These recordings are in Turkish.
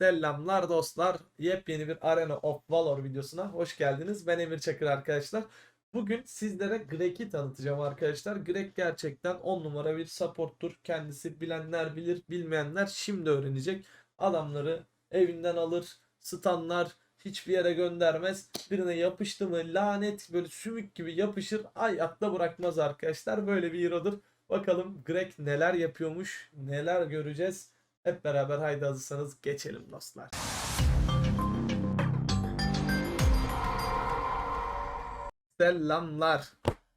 Selamlar dostlar. Yepyeni bir Arena of Valor videosuna hoş geldiniz. Ben Emir Çakır arkadaşlar. Bugün sizlere Greg'i tanıtacağım arkadaşlar. Greg gerçekten 10 numara bir supporttur. Kendisi bilenler bilir, bilmeyenler şimdi öğrenecek. Adamları evinden alır, stunlar, hiçbir yere göndermez. Birine yapıştı mı lanet böyle sümük gibi yapışır. Ayakta bırakmaz arkadaşlar. Böyle bir hero'dur. Bakalım Greg neler yapıyormuş, neler göreceğiz. Hep beraber haydi hazırsanız geçelim dostlar. Selamlar.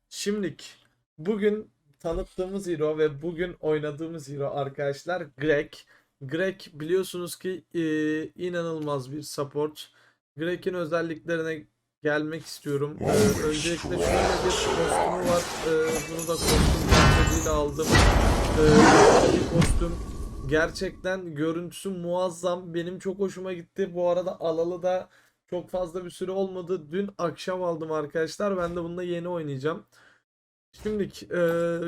Şimdilik bugün tanıttığımız hero ve bugün oynadığımız hero arkadaşlar Greg. Greg biliyorsunuz ki e, inanılmaz bir support. Greg'in özelliklerine gelmek istiyorum. Ee, öncelikle şöyle bir kostümü var. Ee, bunu da kostüm paketiyle aldım. Ee, bir kostüm gerçekten görüntüsü muazzam. Benim çok hoşuma gitti. Bu arada alalı da çok fazla bir süre olmadı. Dün akşam aldım arkadaşlar. Ben de bununla yeni oynayacağım. Şimdilik e,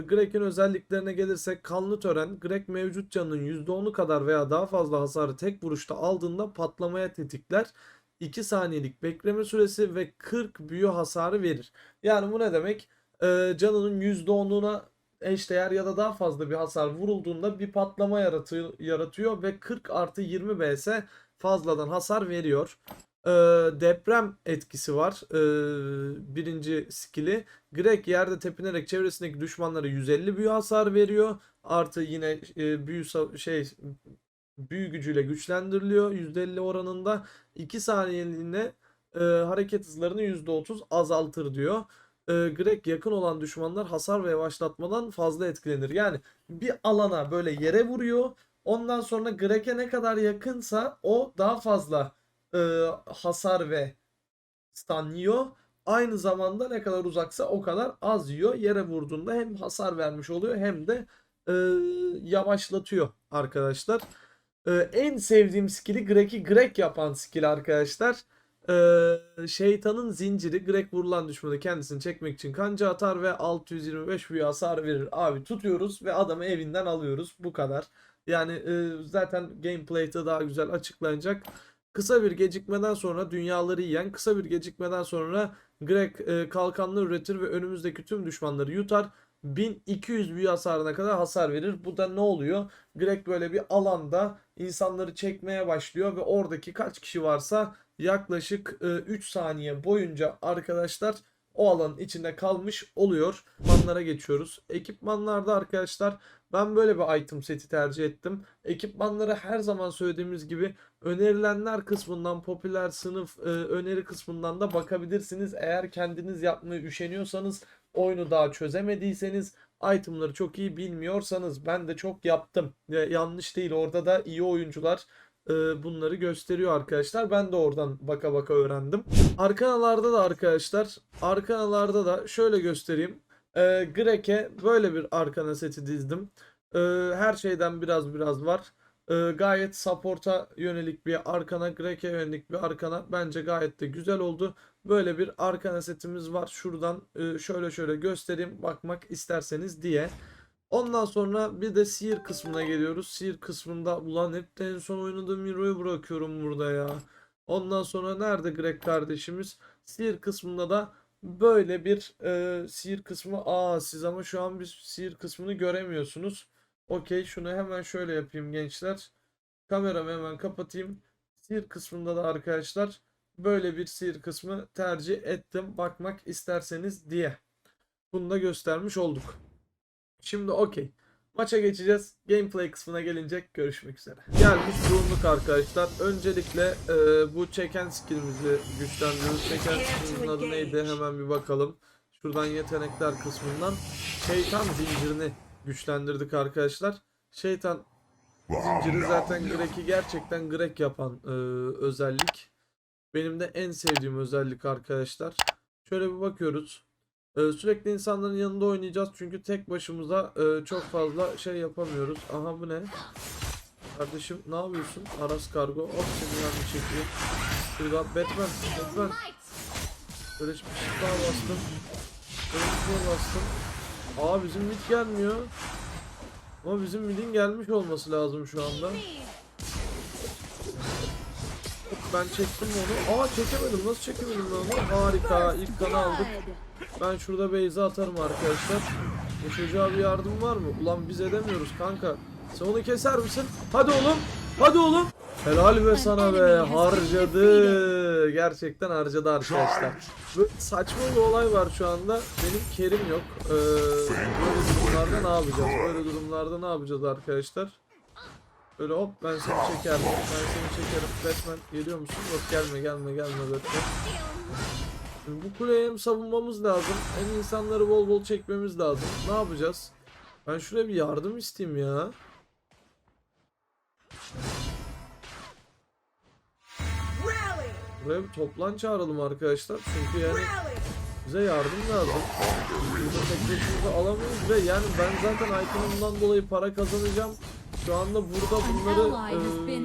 Greg'in özelliklerine gelirsek kanlı tören Greg mevcut canının %10'u kadar veya daha fazla hasarı tek vuruşta aldığında patlamaya tetikler. 2 saniyelik bekleme süresi ve 40 büyü hasarı verir. Yani bu ne demek? E, canının %10'una eşdeğer ya da daha fazla bir hasar vurulduğunda bir patlama yaratıyor, yaratıyor ve 40 artı 20 BS fazladan hasar veriyor. Ee, deprem etkisi var. Ee, birinci skill'i. Greg yerde tepinerek çevresindeki düşmanlara 150 büyü hasar veriyor. Artı yine e, büyü şey büyü gücüyle güçlendiriliyor %50 oranında. 2 saniyeliğine e, hareket hızlarını %30 azaltır diyor. E, Greg yakın olan düşmanlar hasar ve yavaşlatmadan fazla etkilenir. Yani bir alana böyle yere vuruyor. Ondan sonra Greg'e ne kadar yakınsa o daha fazla e, hasar ve stun yiyor. Aynı zamanda ne kadar uzaksa o kadar az yiyor. Yere vurduğunda hem hasar vermiş oluyor hem de e, yavaşlatıyor arkadaşlar. E, en sevdiğim skill'i Greg'i Greg yapan skill arkadaşlar. E, şeytanın zinciri Greg vurulan düşmanı kendisini çekmek için kanca atar ve 625 büyü hasar verir. Abi tutuyoruz ve adamı evinden alıyoruz. Bu kadar. Yani e, zaten gameplay'de daha güzel açıklanacak. Kısa bir gecikmeden sonra dünyaları yiyen, kısa bir gecikmeden sonra Greg e, kalkanlı üretir ve önümüzdeki tüm düşmanları yutar. 1200 büyü hasarına kadar hasar verir. Bu da ne oluyor? Greg böyle bir alanda insanları çekmeye başlıyor ve oradaki kaç kişi varsa yaklaşık e, 3 saniye boyunca arkadaşlar o alanın içinde kalmış oluyor. Ekipmanlara geçiyoruz. Ekipmanlarda arkadaşlar ben böyle bir item seti tercih ettim. Ekipmanları her zaman söylediğimiz gibi önerilenler kısmından popüler sınıf e, öneri kısmından da bakabilirsiniz. Eğer kendiniz yapmayı üşeniyorsanız oyunu daha çözemediyseniz itemları çok iyi bilmiyorsanız ben de çok yaptım. Ya, yanlış değil orada da iyi oyuncular e, bunları gösteriyor arkadaşlar. Ben de oradan baka baka öğrendim. Arkanalarda da arkadaşlar arkanalarda da şöyle göstereyim. E, Greg'e böyle bir arkana seti dizdim. E, her şeyden biraz biraz var. E, gayet support'a yönelik bir arkana, Greg'e yönelik bir arkana bence gayet de güzel oldu. Böyle bir arkana setimiz var. Şuradan e, şöyle şöyle göstereyim bakmak isterseniz diye. Ondan sonra bir de sihir kısmına geliyoruz. Sihir kısmında ulan hep de en son oynadığım hero'yu bırakıyorum burada ya. Ondan sonra nerede Greg kardeşimiz? Sihir kısmında da böyle bir e, sihir kısmı. Aa siz ama şu an bir sihir kısmını göremiyorsunuz. Okey şunu hemen şöyle yapayım gençler. Kameramı hemen kapatayım. Sihir kısmında da arkadaşlar böyle bir sihir kısmı tercih ettim. Bakmak isterseniz diye. Bunu da göstermiş olduk. Şimdi okey. Maça geçeceğiz. Gameplay kısmına gelince görüşmek üzere. Gelmiş bulunduk arkadaşlar. Öncelikle e, bu çeken skillimizi güçlendiriyoruz. Çeken skillimizin adı neydi? Hemen bir bakalım. Şuradan yetenekler kısmından şeytan zincirini güçlendirdik arkadaşlar. Şeytan zinciri zaten Greg'i gerçekten Greg yapan e, özellik. Benim de en sevdiğim özellik arkadaşlar. Şöyle bir bakıyoruz. Ee, sürekli insanların yanında oynayacağız çünkü tek başımıza e, çok fazla şey yapamıyoruz. Aha bu ne? Kardeşim ne yapıyorsun? Aras kargo. Hop seni yanına çekiyor. Şurada Batman. Batman. Böyle bir şey daha bastım. Böyle bir şey bastım. Aa bizim mid gelmiyor. Ama bizim midin gelmiş olması lazım şu anda. ben çektim onu. Aa çekemedim. Nasıl çekemedim onu? Harika. İlk kanı aldık. Ben şurada base'e atarım arkadaşlar. Bu çocuğa bir yardım var mı? Ulan biz edemiyoruz kanka. Sen onu keser misin? Hadi oğlum. Hadi oğlum. Helal be sana be. Harcadı. Gerçekten harcadı arkadaşlar. Böyle saçma bir olay var şu anda. Benim kerim yok. Ee, böyle durumlarda ne yapacağız? Böyle durumlarda ne yapacağız arkadaşlar? Böyle hop ben seni çekerim. Ben seni çekerim. Batman geliyor musun? Yok gelme gelme gelme Batman. Şimdi bu kuleyi hem savunmamız lazım hem insanları bol bol çekmemiz lazım. Ne yapacağız? Ben şuraya bir yardım isteyeyim ya. Buraya bir toplan çağıralım arkadaşlar. Çünkü yani bize yardım lazım. Burada tek başımıza alamayız ve yani ben zaten itemimden dolayı para kazanacağım. Şu anda burada bunları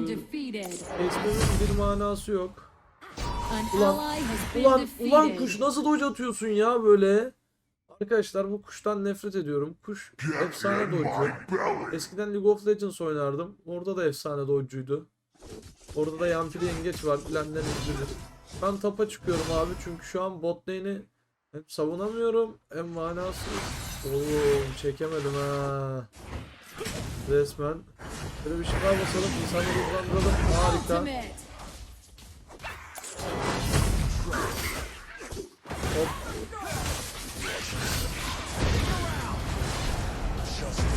defeated. kesmemin bir manası yok. An Ulan, ally has been Ulan, ulan defeated. kuş nasıl dodge atıyorsun ya böyle? Arkadaşlar bu kuştan nefret ediyorum. Kuş efsane dodge'u. Eskiden League of Legends oynardım. Orada da efsane dodge'uydu. Orada da yampiri yengeç var. Bilenler bilir. Ben tapa çıkıyorum abi çünkü şu an bot lane'i hem savunamıyorum hem manasız. Oğlum çekemedim ha. Resmen. Böyle bir şifa basalım. insanları hızlandıralım. Harika.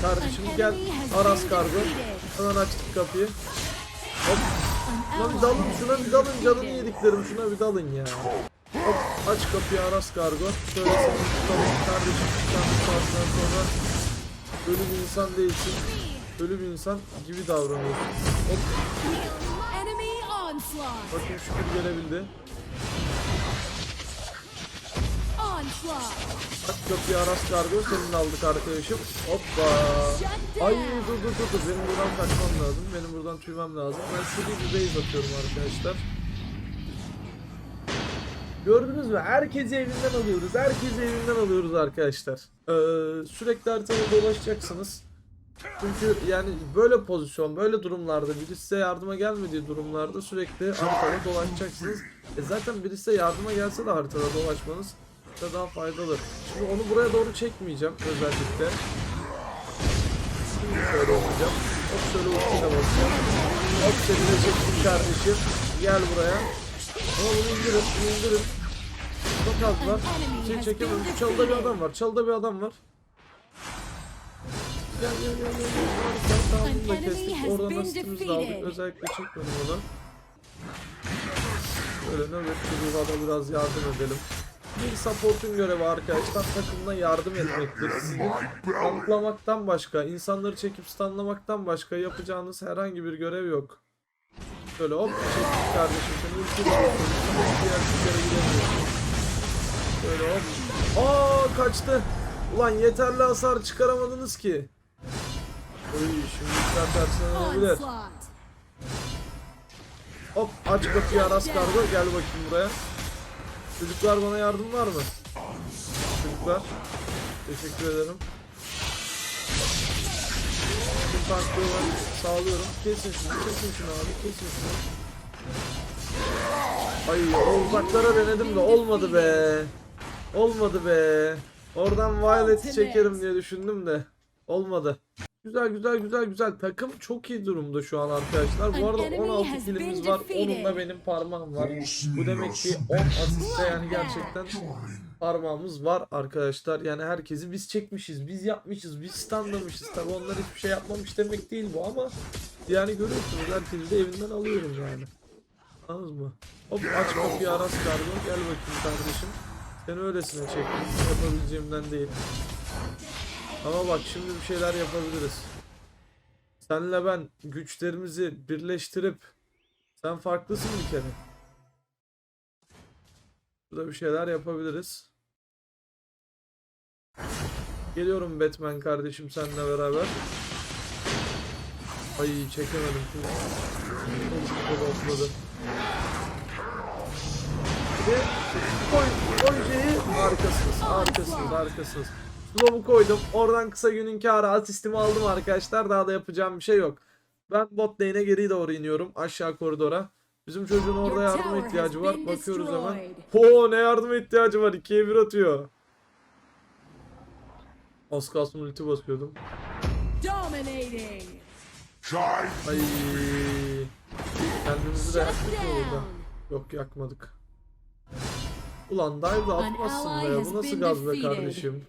Kardeşim gel Aras kargo. Hemen açtık kapıyı. Hop. Şuna bir dalın, şuna bir dalın canını yediklerim şuna bir dalın ya. Hop aç kapıyı Aras kargo. Şöyle seni tutalım kardeşim saatten sonra ölü bir insan değilsin. Ölü bir insan gibi davranıyorsun. Hop bakın şükür gelebildi. Aç kapıyı Aras kargo senin aldık arkadaşım. Hoppa. Ay dur dur dur dur benim buradan kaçmam lazım. Benim buradan tüymem lazım. Ben seri bir base atıyorum arkadaşlar. Gördünüz mü? Herkesi evinden alıyoruz. Herkesi evinden alıyoruz arkadaşlar. Ee, sürekli haritada dolaşacaksınız. Çünkü yani böyle pozisyon, böyle durumlarda birisi size yardıma gelmediği durumlarda sürekli haritada dolaşacaksınız. E zaten birisi size yardıma gelse de haritada dolaşmanız da daha faydalı. Şimdi onu buraya doğru çekmeyeceğim özellikle. Şimdi şöyle olacağım. Hop şöyle ultiyle basacağım. Hop seni de çektim kardeşim. Gel buraya. Ama bunu indirin, bunu indirin. Çok az var. Şey çekemem. Şu çalıda bir adam var. Çalıda bir adam var. Gel gel gel gel. gel. Tamam bunu da kestik. Oradan been asistimizi de aldık. Özellikle çekmedim onu. Böyle nöbetçi ruhada biraz yardım edelim. Bir support'un görevi arkadaşlar takımına yardım etmektir. Sizin tanklamaktan başka, insanları çekip stunlamaktan başka yapacağınız herhangi bir görev yok. Şöyle hop çektik kardeşim seni ülke veriyorsun. Diğer yere gidemiyorsun. Şöyle hop. Aa kaçtı. Ulan yeterli hasar çıkaramadınız ki. Oy şimdi işler tersine olabilir. Hop aç kapıyı Aras Kargo gel bakayım buraya. Çocuklar bana yardım var mı? Çocuklar. Teşekkür ederim. Tüm tanklığı sağlıyorum. Kesin şunu, kesin şunu abi, kesin şunu. Ay uzaklara denedim de olmadı be. Olmadı be. Oradan Violet'i çekerim diye düşündüm de. Olmadı. Güzel güzel güzel güzel. Takım çok iyi durumda şu an arkadaşlar. Bu arada 16 kilimiz var. Onunla benim parmağım var. Bu demek ki 10 asiste yani gerçekten parmağımız var arkadaşlar. Yani herkesi biz çekmişiz, biz yapmışız, biz standlamışız. Tabi onlar hiçbir şey yapmamış demek değil bu ama yani görüyorsunuz herkesi de evinden alıyorum yani. Anladınız mı? Hop aç kapıyı Aras kargo. Gel bakayım kardeşim. Seni öylesine çektim. Yapabileceğimden değil. Ama bak şimdi bir şeyler yapabiliriz. Senle ben güçlerimizi birleştirip sen farklısın bir kere. Burada bir şeyler yapabiliriz. Geliyorum Batman kardeşim seninle beraber. Ay çekemedim. Bir de koy, koy şeyi harikasınız. Slow'u koydum. Oradan kısa günün kârı asistimi aldım arkadaşlar. Daha da yapacağım bir şey yok. Ben bot lane'e geri doğru iniyorum. Aşağı koridora. Bizim çocuğun orada yardıma ihtiyacı var. Bakıyoruz hemen. Oo ne yardıma ihtiyacı var. 2'ye 1 atıyor. Az kalsın ulti basıyordum. Ay. Kendimizi de yaktık mı burada? Yok yakmadık. Ulan dive de atmazsın be. Bu nasıl gaz be defeated. kardeşim?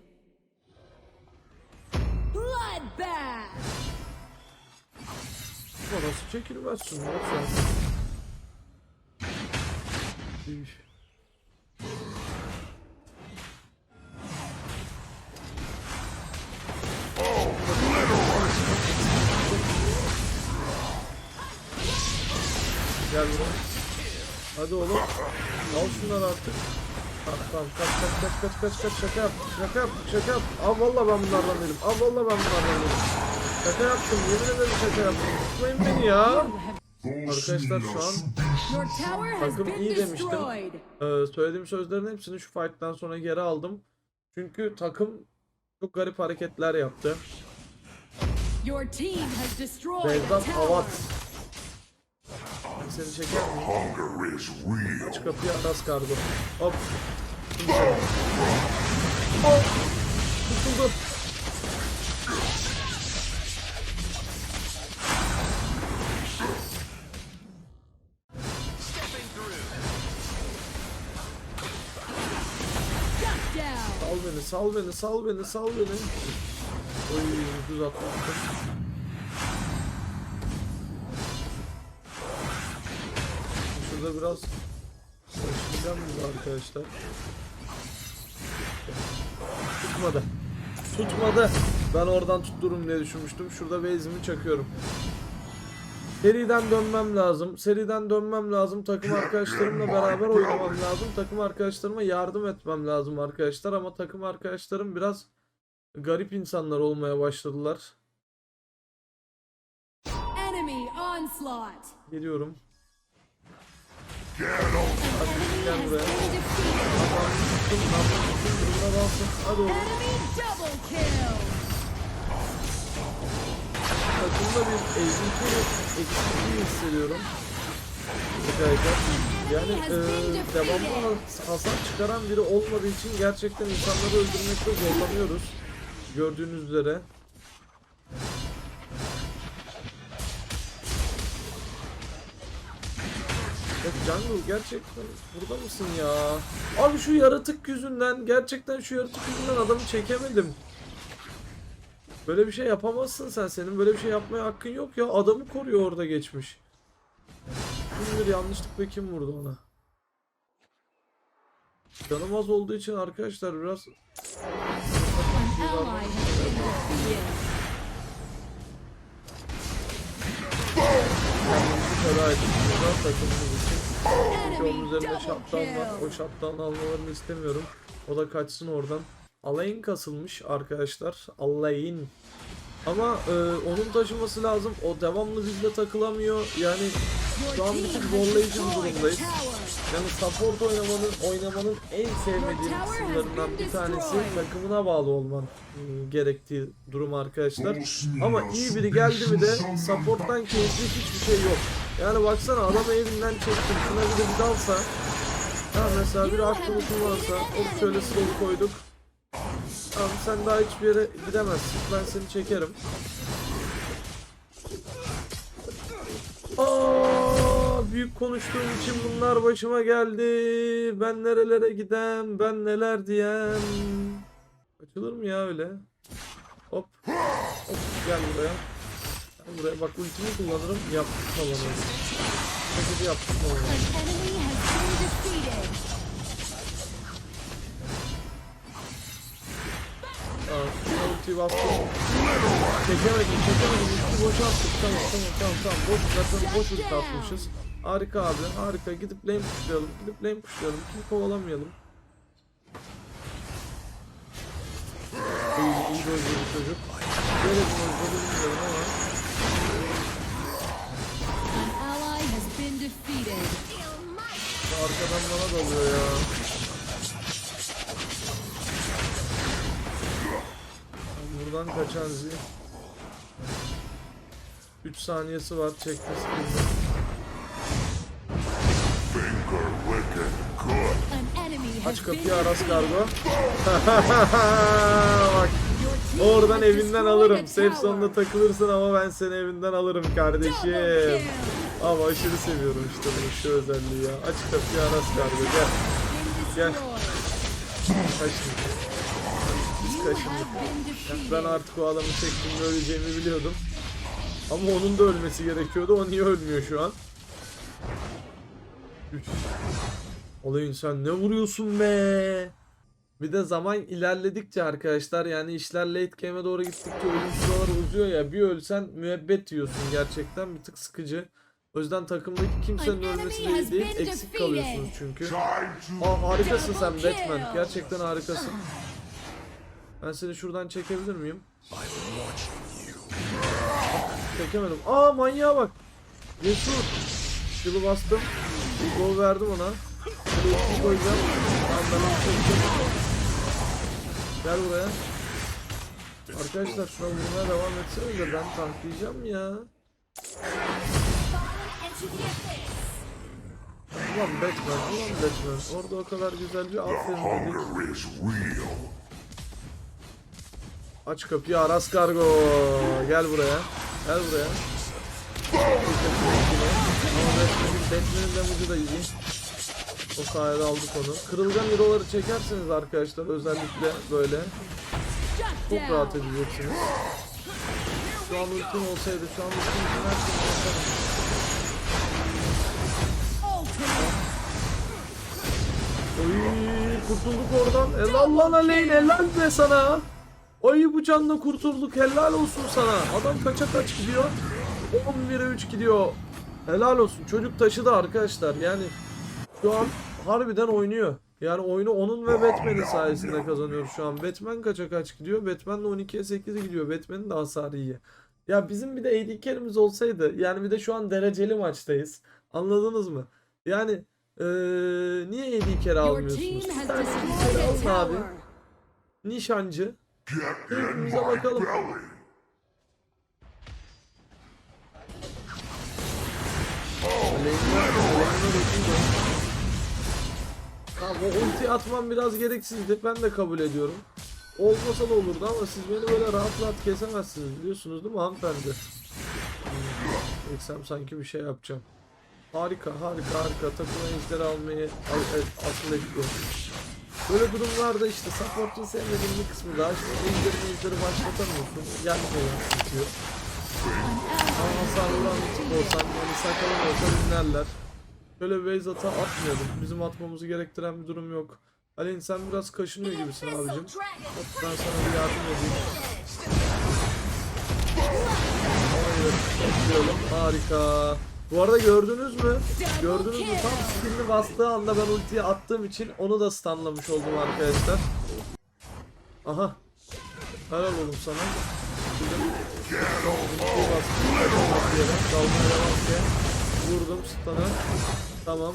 Bu nasıl çekilmezsin ya sen? Gel buraya. Hadi oğlum. Al şunları artık. Tamam tamam kaç kaç kaç kaç kaç kaç şaka yap. Şaka yap şaka yap. Al valla ben bunlardan değilim. Al valla ben bunlardan değilim. Şaka yaptım yemin ederim şaka yaptım. Tutmayın beni ya. Arkadaşlar şu an Your tower has Takım been iyi demiştim. destroyed. Ee, söylediğim sözlerin hepsini şu fight'tan sonra geri aldım. Çünkü takım çok garip hareketler yaptı. Bezdat. Avat. Seni çeker miyim? Aç kapıyı Aras kargo. Hop. Hop. Tutuldu. Sal beni, sal beni, sal beni, sal beni. Oy, düz atlattım. Şurada biraz Başlayacağım mı arkadaşlar? Tutmadı. Tutmadı. Ben oradan tuttururum diye düşünmüştüm. Şurada base'imi çakıyorum. Seriden dönmem lazım. Seriden dönmem lazım. Takım arkadaşlarımla beraber oynamam lazım. Takım arkadaşlarıma yardım etmem lazım arkadaşlar. Ama takım arkadaşlarım biraz garip insanlar olmaya başladılar. Geliyorum. Gel buraya. Hadi oğlum. Takımda bir eğitim eksikliği hissediyorum. Arkadaşlar. Yani e, devamlı hasar çıkaran biri olmadığı için gerçekten insanları öldürmekte zorlanıyoruz. Gördüğünüz üzere. Evet Jungle gerçekten burada mısın ya? Abi şu yaratık yüzünden gerçekten şu yaratık yüzünden adamı çekemedim. Böyle bir şey yapamazsın sen. Senin böyle bir şey yapmaya hakkın yok ya. Adamı koruyor orada geçmiş. Kim bilir yanlışlıkla kim vurdu ona. Canım az olduğu için arkadaşlar biraz feda ettik. Buradan takımımız için. Üzerinde double şaptan var. O şaptan almalarını istemiyorum. O da kaçsın oradan. Alayın kasılmış arkadaşlar. Alayın. Ama e, onun taşıması lazım. O devamlı bizle takılamıyor. Yani şu an has zorlayıcı bir durumdayız. Yani support oynamanın oynamanın en sevmediğim kısımlarından bir tanesi takımına bağlı olman e, gerektiği durum arkadaşlar. Ama iyi biri geldi mi de supporttan keyifli hiçbir şey yok. Yani baksana adam evinden çektim. Şuna bir de bir dalsa. Ha mesela bir aklını kullansa. Hop şöyle slow koyduk. Tamam sen daha hiçbir yere gidemezsin. Ben seni çekerim. Aa, büyük konuştuğum için bunlar başıma geldi. Ben nerelere gidem, ben neler diyem. Açılır mı ya öyle? Hop. Hop gel buraya. Gel buraya bak ultimi kullanırım. Yaptık falan. Paketi yaptık falan. Ultiyi bastım. Çekemedim, çekemedim. Ultiyi boşa attık. Tamam, tamam, tamam, tamam. Boş, zaten boş ulti atmışız. Harika abi, harika. Gidip lane pushlayalım, gidip lane pushlayalım. Kimi kovalamayalım. İyi, iyi bir çocuk. Böyle bir oyuncu bilmiyorum ama. Arkadan bana dalıyor ya. Buradan kaçan zi. 3 saniyesi var çekmesi. lazım. Aç kapıyı Aras. Kargo. Bak oradan evinden alırım. Safe zone'da takılırsın ama ben seni evinden alırım kardeşim. Ama aşırı seviyorum işte bunu şu özelliği ya. Aç kapıyı Aras Kargo gel. Gel. destroyed. Defeated. Ben artık o adamı çektiğimde öleceğimi biliyordum. Ama onun da ölmesi gerekiyordu. O niye ölmüyor şu an? Üf. Olayın sen ne vuruyorsun be? Bir de zaman ilerledikçe arkadaşlar yani işler late game'e doğru gittikçe oyun süreleri uzuyor ya bir ölsen müebbet yiyorsun gerçekten bir tık sıkıcı. O yüzden takımdaki kimsenin ölmesi değil değil eksik kalıyorsunuz çünkü. Aa harikasın sen Batman. Gerçekten harikasın. Ben seni şuradan çekebilir miyim? Çekemedim. Aa manyağa bak. Cesur. Yılı bastım. Bir gol verdim ona. Şöyle iki koyacağım. Ben onu. Gel buraya. Arkadaşlar şuna vurmaya devam etseniz de ben tanklayacağım ya. Ulan Batman, ulan Batman. Orada o kadar güzel bir aferin dedik. Aç kapıyı Aras Kargo. Gel buraya. Gel buraya. Batman'in, damage'ı da iyi. O sayede aldık onu. Kırılgan hero'ları çekerseniz arkadaşlar özellikle böyle çok rahat edeceksiniz. Şu an ultim olsaydı şu an ultim. Ultimate. Oy kurtulduk oradan. Helal lan Aleyna helal be sana. Ay bu canla kurtulduk helal olsun sana. Adam kaça kaç gidiyor? 11'e 3 gidiyor. Helal olsun. Çocuk taşıdı arkadaşlar. Yani şu an harbiden oynuyor. Yani oyunu onun ve Batman'in sayesinde kazanıyoruz şu an. Batman kaça kaç gidiyor? Batman de 12'ye 8 gidiyor. Batman'in de hasarı iyi. Ya bizim bir de AD carry'miz olsaydı yani bir de şu an dereceli maçtayız. Anladınız mı? Yani eee niye AD carry almıyorsunuz? AD carry alın abi. Nişancı. Get in my bakalım. belly. Tamam o ulti atmam biraz gereksizdi. Ben de kabul ediyorum. Olmasa da olurdu ama siz beni böyle rahat rahat kesemezsiniz biliyorsunuz değil mi hanımefendi? Hmm. Eksem sanki bir şey yapacağım. Harika harika harika takım ejderi almayı al, al, akıl etti. Böyle durumlarda işte support'un sevmediğim bir kısmı daha işte ejderi ejderi başlatamıyorsun. Gelmiyor bitiyor. Ama hasarlı olan bir tip olsam yani sakalan olsa dinlerler. Böyle base ata atmayalım. Bizim atmamızı gerektiren bir durum yok. Alin sen biraz kaşınıyor gibisin abicim. Hop ben sana bir yardım edeyim. Hayır, bekliyorum. Harika. Bu arada gördünüz mü? Gördünüz mü? Tam skillini bastığı anda ben ultiyi attığım için onu da stunlamış oldum arkadaşlar. Aha. Helal oğlum sana. Ki. Vurdum stun'ı. Tamam.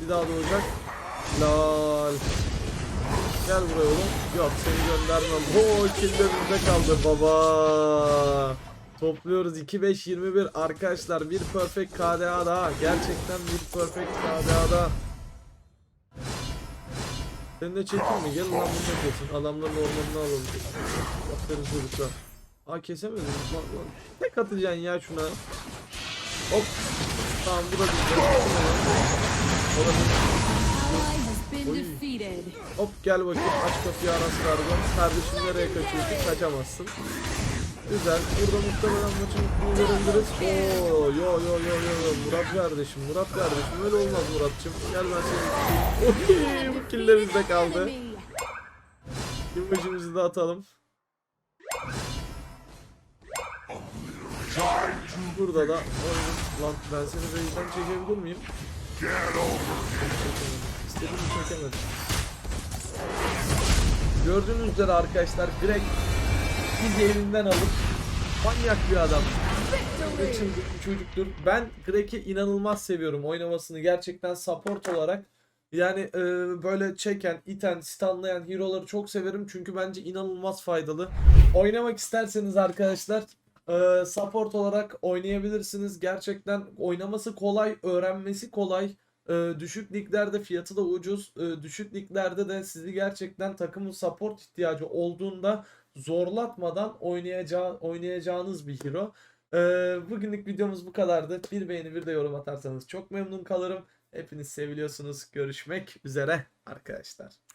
Bir daha doğacak. Lal. Gel buraya oğlum. Yok seni göndermem. Oo killerimde kaldı baba. Topluyoruz 2-5-21 arkadaşlar bir perfect KDA daha. Gerçekten bir perfect KDA daha. Seni de çekeyim mi? Gel lan bunu kesin. Adamların ormanını alalım. Aferin çocuklar. Aa kesemedim. Lan, lan. Tek atacaksın ya şuna. Hop. Tamam bu da güzel. Hop gel bakayım aç kapıyı Aras Kargo. Kardeşim nereye kaçıyorsun? Kaçamazsın. Güzel. Burada muhtemelen maçın verebiliriz. Oo yo yo yo yo yo. Murat kardeşim Murat kardeşim öyle olmaz Muratçım. Gel ben seni bu killerimiz de kaldı. Imajımızı da atalım. Burada da lan ben seni base'den çekebilir miyim? İstediğimi çekemedim. Gördüğünüz üzere arkadaşlar Greg bizi elinden alıp manyak bir adam. Çılgın bir çocuktur. Ben Greg'i inanılmaz seviyorum oynamasını gerçekten support olarak. Yani e, böyle çeken, iten, stunlayan hero'ları çok severim çünkü bence inanılmaz faydalı. Oynamak isterseniz arkadaşlar Ee, support olarak oynayabilirsiniz. Gerçekten oynaması kolay, öğrenmesi kolay. Ee, düşük liglerde fiyatı da ucuz. Ee, düşük liglerde de sizi gerçekten takımın support ihtiyacı olduğunda zorlatmadan oynayacağı, oynayacağınız bir hero. Ee, bugünlük videomuz bu kadardı. Bir beğeni bir de yorum atarsanız çok memnun kalırım. Hepiniz seviliyorsunuz. Görüşmek üzere arkadaşlar.